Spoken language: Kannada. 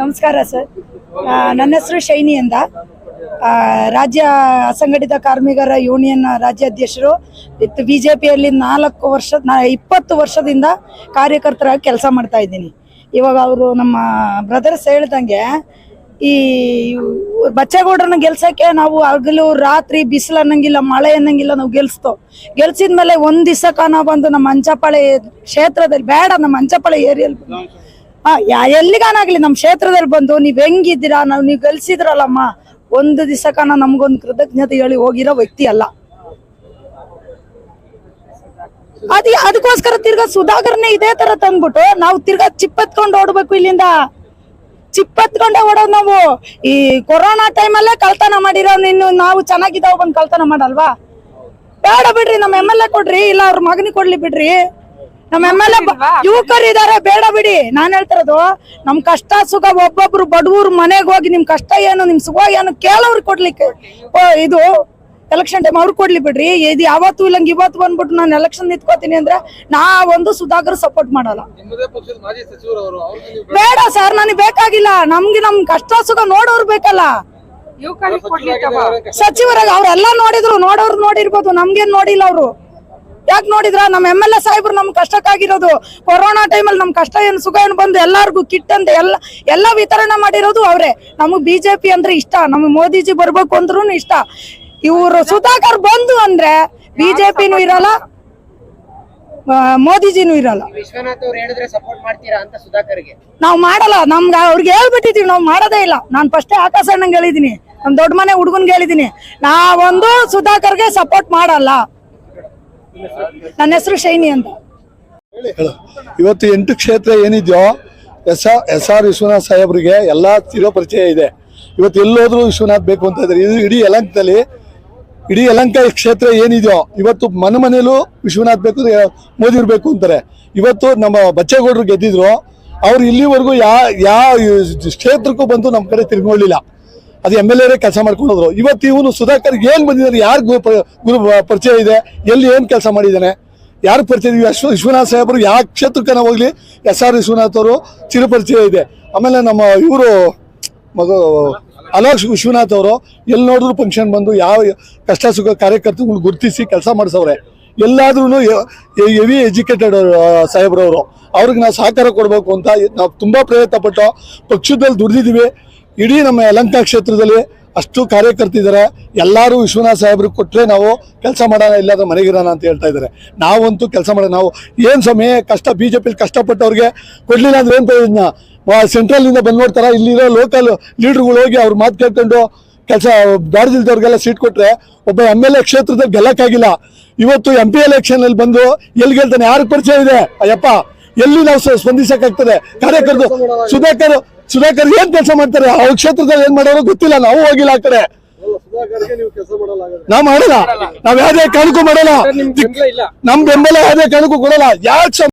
ನಮಸ್ಕಾರ ಸರ್. ನನ್ನ ಹೆಸರು ಶೈನಿ ಅಂತ. ರಾಜ್ಯ ಅಸಂಘಟಿತ ಕಾರ್ಮಿಕರ ಯೂನಿಯನ್ ರಾಜ್ಯಾಧ್ಯಕ್ಷರು. ಇತ್ತು ಬಿ ಜೆ ಪಿಯಲ್ಲಿ ನಾಲ್ಕು ವರ್ಷ, ನಾ, ಇಪ್ಪತ್ತು ವರ್ಷದಿಂದ ಕಾರ್ಯಕರ್ತರಾಗಿ ಕೆಲಸ ಮಾಡ್ತಾ ಇದ್ದೀನಿ. ಇವಾಗ ಅವರು ನಮ್ಮ ಬ್ರದರ್ಸ್ ಹೇಳ್ದಂಗೆ, ಈ ಬಚ್ಚೇಗೌಡ್ರನ್ನ ಗೆಲ್ಸಕ್ಕೆ ನಾವು ಹಗಲು ರಾತ್ರಿ ಬಿಸಿಲು ಅನ್ನಂಗಿಲ್ಲ, ಮಳೆ ಅನ್ನಂಗಿಲ್ಲ, ನಾವು ಗೆಲ್ಸ್ತೋ. ಗೆಲ್ಸಿದ್ಮೇಲೆ ಒಂದು ದಿವಸ ಕಾಣ ಬಂದು ನಮ್ಮ ಅಂಚಪಾಳೆ ಕ್ಷೇತ್ರದಲ್ಲಿ, ಬೇಡ ನಮ್ಮ ಅಂಚಪಾಳೆ ಏರಿಯಲ್ಲಿ. ಎಲ್ಲಿಗಾನಾಗ್ಲಿ ನಮ್ಮ ಕ್ಷೇತ್ರದಲ್ಲಿ ಬಂದು ನೀವ್ ಹೆಂಗಿದ್ದೀರಾ? ನಾವು ನೀವು ಗೆಲ್ಸಿದ್ರಲ್ಲಮ್ಮ. ಒಂದು ದಿವಸಕ್ಕನ ಕಾನ ನಮ್ಗೊಂದು ಕೃತಜ್ಞತೆ ಹೇಳಿ ಹೋಗಿರೋ ವ್ಯಕ್ತಿ ಅಲ್ಲ. ಅದ್ ಅದಕ್ಕೋಸ್ಕರ ತಿರ್ಗಾ ಸುಧಾಕರ್ನೇ ಇದೇ ತರ ತಂದ್ಬಿಟ್ಟು ನಾವು ತಿರ್ಗಾ ಚಿಪ್ಪತ್ಕೊಂಡು ಓಡ್ಬೇಕು ಇಲ್ಲಿಂದ. ಚಿಪ್ಪತ್ಕೊಂಡೆ ಓಡೋದು ನಾವು. ಈ ಕೊರೋನಾ ಟೈಮಲ್ಲೇ ಕಳ್ತನ ಮಾಡಿರೋ ಇನ್ನು ನಾವು ಚೆನ್ನಾಗಿದ್ದಾವ ಬಂದು ಕಳ್ತನ ಮಾಡಲ್ವಾ? ಬೇಡ ಬಿಡ್ರಿ ನಮ್ಮ ಎಂ ಎಲ್ ಎ ಕೊಡ್ರಿ, ಇಲ್ಲ ಅವ್ರ ಮಗನಿಗೆ ಕೊಡ್ಲಿ ಬಿಡ್ರಿ. ನಮ್ಮ ಎಂ ಎಲ್ ಎ ಯುವಕರು ಇದಾರೆ ಬೇಡ ಬಿಡಿ. ನಾನ್ ಹೇಳ್ತಿರೋದು ನಮ್ ಕಷ್ಟ ಸುಖ ಒಬ್ಬೊಬ್ರು ಬಡವ್ರ ಮನೆಗೆ ಹೋಗಿ ನಿಮ್ ಕಷ್ಟ ಏನು ನಿಮ್ ಸುಖ ಏನು ಕೇಳೋರು ಕೊಡ್ಲಿಕ್ಕೆ. ಓ, ಇದು ಎಲೆಕ್ಷನ್ ಟೈಮ್ ಅವ್ರು ಕೊಡ್ಲಿ ಬಿಡ್ರಿ. ಇದು ಯಾವತ್ತು ಇಲ್ಲಂಗ್ ಇವತ್ತು ಬಂದ್ಬಿಟ್ಟು ನಾನು ಎಲೆಕ್ಷನ್ ನಿಂತ್ಕೋತೀನಿ ಅಂದ್ರೆ ನಾ ಒಂದು ಸುಧಾಕರ್ ಸಪೋರ್ಟ್ ಮಾಡಲ್ಲ. ಬೇಡ. ಸರ್ ನನಗೆ ಬೇಕಾಗಿಲ್ಲ. ನಮ್ಗೆ ನಮ್ ಕಷ್ಟ ಸುಖ ನೋಡೋರು ಬೇಕಲ್ಲ. ಸಚಿವರಾಗ ಅವ್ರೆಲ್ಲ ನೋಡಿದ್ರು ನೋಡೋರು ನೋಡಿರ್ಬೋದು. ನಮ್ಗೇನ್ ನೋಡಿಲ್ಲ ಅವರು. ಯಾಕೆ ನೋಡಿದ್ರ? ನಮ್ಮ ಎಂ ಎಲ್ ಎ ಸಾಹೇಬ್ರು ನಮ್ ಕಷ್ಟಕ್ಕಾಗಿರೋದು. ಕೊರೋನಾ ಟೈಮಲ್ಲಿ ನಮ್ ಕಷ್ಟ ಏನು ಸುಖ ಏನು ಬಂದು ಎಲ್ಲಾರ್ಗು ಕಿಟ್ ಅಂತ ಎಲ್ಲ ಎಲ್ಲ ವಿತರಣೆ ಮಾಡಿರೋದು ಅವರೇ. ನಮಗ್ ಬಿಜೆಪಿ ಅಂದ್ರೆ ಇಷ್ಟ. ನಮ್ ಮೋದಿಜಿ ಬರ್ಬೇಕು ಅಂದ್ರೂ ಇಷ್ಟ. ಇವ್ರು ಸುಧಾಕರ್ ಬಂದು ಅಂದ್ರೆ ಬಿಜೆಪಿನೂ ಇರಲ್ಲ ಮೋದಿಜಿನೂ ಇರಲ್ಲ. ವಿಶ್ವನಾಥ್ ಅವ್ರು ಹೇಳಿದ್ರೆ ಸಪೋರ್ಟ್ ಮಾಡ್ತೀರಾ ಅಂತ ಸುಧಾಕರ್ಗೆ? ನಾವ್ ಮಾಡಲ್ಲ. ನಮ್ಗೆ ಅವ್ರಿಗೆ ಹೇಳ್ಬಿಟ್ಟಿದೀವಿ. ನಾವ್ ಮಾಡೋದೇ ಇಲ್ಲ. ನಾನ್ ಫಸ್ಟೇ ಆಕಾಶ ಹೇಳಿದೀನಿ. ನಮ್ ದೊಡ್ಡ ಮನೆ ಹುಡುಗನ್ಗೆ ಹೇಳಿದೀನಿ. ನಾವೊಂದು ಸುಧಾಕರ್ಗೆ ಸಪೋರ್ಟ್ ಮಾಡಲ್ಲ. ನನ್ನ ಹೆಸರು ಶೈನಿ ಅಂತ. ಇವತ್ತು ಎಂಟು ಕ್ಷೇತ್ರ ಏನಿದೆಯೋ, S R S R Vishwanath ಸಾಹೇಬ್ರಿಗೆ ಎಲ್ಲ ಚಿರೋ ಪರಿಚಯ ಇದೆ. ಇವತ್ತು ಎಲ್ಲೋದ್ರೂ ವಿಶ್ವನಾಥ್ ಬೇಕು ಅಂತ ಇದ್ದಾರೆ. ಇದು ಇಡೀ ಯಲಂಕದಲ್ಲಿ, ಇಡೀ ಯಲಂಕ ಕ್ಷೇತ್ರ ಏನಿದೆಯೋ, ಇವತ್ತು ಮನೆ ಮನೇಲೂ ವಿಶ್ವನಾಥ್ ಬೇಕು ಮೋದಿ ಬೇಕು ಅಂತಾರೆ. ಇವತ್ತು ನಮ್ಮ ಬಚ್ಚೇಗೌಡರು ಗೆದ್ದಿದ್ರು, ಅವ್ರು ಇಲ್ಲಿವರೆಗೂ ಯಾ ಯಾವ ಕ್ಷೇತ್ರಕ್ಕೂ ಬಂದು ನಮ್ಮ ಕಡೆ ತಿರ್ಗೊಳ್ಳಿಲ್ಲ ಅದು ಎಂ ಎಲ್ ಎರೇ ಕೆಲಸ ಮಾಡ್ಕೊಂಡೋದ್ರು ಇವತ್ತು ಇವನು ಸುಧಾಕರ್ ಏನ್ ಬಂದಿದ್ದಾರೆ, ಯಾರು ಗುರು ಪರಿಚಯ ಇದೆ, ಎಲ್ಲಿ ಏನ್ ಕೆಲಸ ಮಾಡಿದ್ದಾನೆ, ಯಾರು ಪರಿಚಯ? ವಿಶ್ವ ವಿಶ್ವನಾಥ್ ಸಾಹೇಬರು ಯಾವ ನಾವು ಹೋಗ್ಲಿ, ಎಸ್ ಆರ್ ವಿಶ್ವನಾಥ್ ಅವರು ಚಿರಪರಿಚಯ ಇದೆ. ಆಮೇಲೆ ನಮ್ಮ ಇವರು ಮಗ ಅಲೋಕ್ ವಿಶ್ವನಾಥ್ ಅವರು ಎಲ್ಲಿ ನೋಡಿದ್ರು ಫಂಕ್ಷನ್ ಬಂದು ಯಾವ ಕಷ್ಟ ಸುಖ ಕಾರ್ಯಕರ್ತಗಳು ಗುರುತಿಸಿ ಕೆಲಸ ಮಾಡಿಸವ್ರೆ. ಎಲ್ಲಾದ್ರೂ ಹೆವಿ ಎಜುಕೇಟೆಡ್ ಸಾಹೇಬ್ರವರು. ಅವ್ರಿಗೆ ನಾವು ಸಹಕಾರ ಕೊಡಬೇಕು ಅಂತ ನಾವು ತುಂಬಾ ಪ್ರಯತ್ನ ಪಟ್ಟು ಪಕ್ಷದಲ್ಲಿ ದುಡಿದಿದ್ದೀವಿ. ಇಡೀ ನಮ್ಮ ಯಲಂಕ ಕ್ಷೇತ್ರದಲ್ಲಿ ಅಷ್ಟು ಕಾರ್ಯಕರ್ತಿದ್ದಾರೆ ಎಲ್ಲರೂ ವಿಶ್ವನಾಥ್ ಸಾಹೇಬ್ರಿಗೆ ಕೊಟ್ಟರೆ ನಾವು ಕೆಲಸ ಮಾಡೋಣ, ಇಲ್ಲಾಂದ್ರೆ ಮನೆಗಿರೋಣ ಅಂತ ಹೇಳ್ತಾ ಇದ್ದಾರೆ. ನಾವಂತೂ ಕೆಲಸ ಮಾಡೋಣ. ನಾವು ಏನು ಸಮಯ ಕಷ್ಟ ಬಿ ಜೆ ಪಿಲಿ ಕಷ್ಟಪಟ್ಟವ್ರಿಗೆ ಕೊಡ್ಲಿಲ್ಲ ಅಂದ್ರೆ ಏನು ಪ್ರಯೋಜನ? ಸೆಂಟ್ರಲ್ನಿಂದ ಬಂದು ನೋಡ್ತಾರೆ, ಇಲ್ಲಿರೋ ಲೋಕಲ್ ಲೀಡರ್ಗಳು ಹೋಗಿ ಅವ್ರ ಮಾತು ಕೇಳ್ಕೊಂಡು ಕೆಲಸ ದಾಡ್ದಿಲ್ದವ್ರಿಗೆಲ್ಲ ಸೀಟ್ ಕೊಟ್ರೆ ಒಬ್ಬ ಎಂ ಎಲ್ ಎ ಕ್ಷೇತ್ರದಲ್ಲಿ ಗೆಲ್ಲಕ್ಕಾಗಿಲ್ಲ. ಇವತ್ತು ಎಂ ಪಿ ಎಲೆಕ್ಷನಲ್ಲಿ ಬಂದು ಎಲ್ಲಿ ಗೆಲ್ತಾನೆ? ಯಾರಿಗೆ ಪರಿಚಯ ಇದೆ? ಅಯ್ಯಪ್ಪ, ಎಲ್ಲಿ ನಾವು ಸ್ಪಂದಿಸಕ್ಕಾಗ್ತದೆ? ಕಾರ್ಯಕರ್ತರು, ಸುಧಾಕರ್ ಸುಧಾಕರ್ ಏನ್ ಕೆಲಸ ಮಾಡ್ತಾರೆ? ಅವ್ರ ಕ್ಷೇತ್ರದಲ್ಲಿ ಏನ್ ಮಾಡೋರು ಗೊತ್ತಿಲ್ಲ. ನಾವು ಹೋಗಿಲ್ಲ ಆ ಕಡೆ. ನೀವು ಮಾಡಲ್ಲ. ನಾವ್ ಯಾವ್ದೇ ಕಾರಣಕ್ಕೂ ಮಾಡಲ್ಲ. ನಿಮ್ ಬೆಂಬಲ ಇಲ್ಲ. ನಮ್ ಬೆಂಬಲ ಯಾವ್ದೇ ಕಾರಣಕ್ಕೂ ಕೊಡಲ್ಲ. ಯಾಕೆ